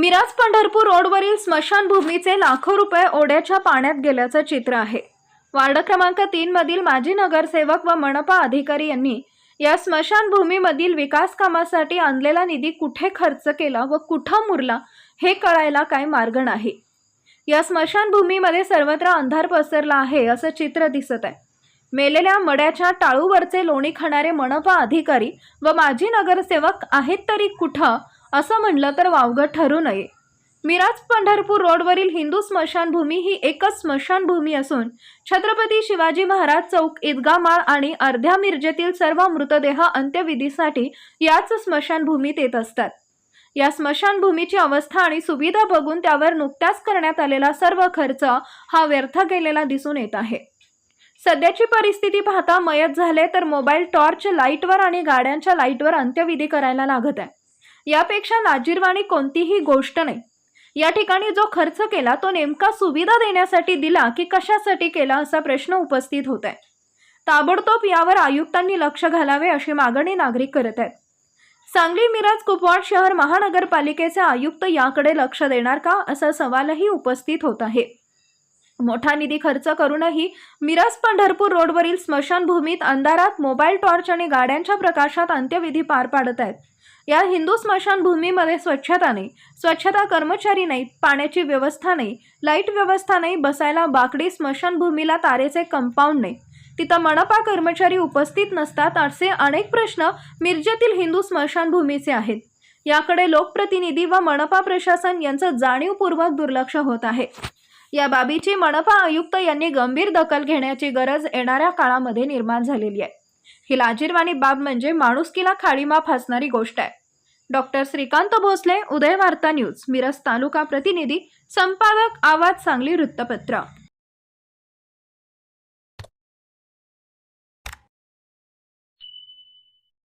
मिराज पंढरपूर रोडवरील स्मशानभूमीचे लाखो रुपये ओढ्याच्या पाण्यात गेल्याचं चित्र आहे. वार्ड क्रमांक तीन मधील माजी नगरसेवक व मनपा अधिकारी यांनी या स्मशानभूमीमधील विकास कामासाठी आणलेला निधी कुठे खर्च केला व कुठं मुरला हे कळायला काय मार्ग नाही. या स्मशानभूमीमध्ये सर्वत्र अंधार पसरला आहे असं चित्र दिसत आहे. मेलेल्या मड्याच्या टाळूवरचे लोणी खाणारे मनपा अधिकारी व माजी नगरसेवक आहेत तरी कुठं असं म्हणलं तर वावगं ठरू नये. मिराज पंढरपूर रोडवरील हिंदू स्मशानभूमी ही एकच स्मशानभूमी असून छत्रपती शिवाजी महाराज चौक ईदगा माळ आणि अर्ध्या मिरजेतील सर्व मृतदेह अंत्यविधीसाठी याच स्मशानभूमीत येत असतात. या स्मशानभूमीची अवस्था आणि सुविधा बघून त्यावर नुकत्याच करण्यात आलेला सर्व खर्च हा व्यर्थ गेलेला दिसून येत आहे. सध्याची परिस्थिती पाहता मयत झाले तर मोबाईल टॉर्च लाईटवर आणि गाड्यांच्या लाईटवर अंत्यविधी करायला लागत आहे. यापेक्षा लाजीरवाणी कोणतीही गोष्ट नाही. या ठिकाणी जो खर्च केला तो नेमका सुविधा देण्यासाठी दिला की कशासाठी केला असा प्रश्न उपस्थित होत आहे ताबडतोब यावर आयुक्तांनी लक्ष घालावे अशी मागणी नागरिक करत आहेत. सांगली मिरज कुपवाड शहर महानगरपालिकेचे आयुक्त याकडे लक्ष देणार का असा सवालही उपस्थित होत आहे. मोठा निधी खर्च करूनही मिरज पंढरपूर रोडवरील स्मशानभूमीत अंधारात मोबाईल टॉर्च आणि गाड्यांच्या प्रकाशात अंत्यविधी पार पाडत आहेत. या हिंदू स्मशानभूमीमध्ये स्वच्छता नाही. स्वच्छता कर्मचारी नाहीत पाण्याची व्यवस्था नाही. लाइट व्यवस्था नाही बसायला बाकडी स्मशानभूमीला तारेचे कंपाऊंड नाही. तिथं मनपा कर्मचारी उपस्थित नसतात असे अनेक प्रश्न मिरजेतील हिंदू स्मशानभूमीचे आहेत. याकडे लोकप्रतिनिधी व मनपा प्रशासन यांचं जाणीवपूर्वक दुर्लक्ष होत आहे. या बाबीची मनपा आयुक्त यांनी गंभीर दखल घेण्याची गरज येणाऱ्या काळामध्ये निर्माण झालेली आहे. ही लाजीरवाणी बाब म्हणजे माणुसकीला खाडीमा फासणारी गोष्ट आहे. डॉक्टर श्रीकांत भोसले उदय वार्ता न्यूज मिरज तालुका प्रतिनिधी संपादक आवाज सांगली वृत्तपत्र.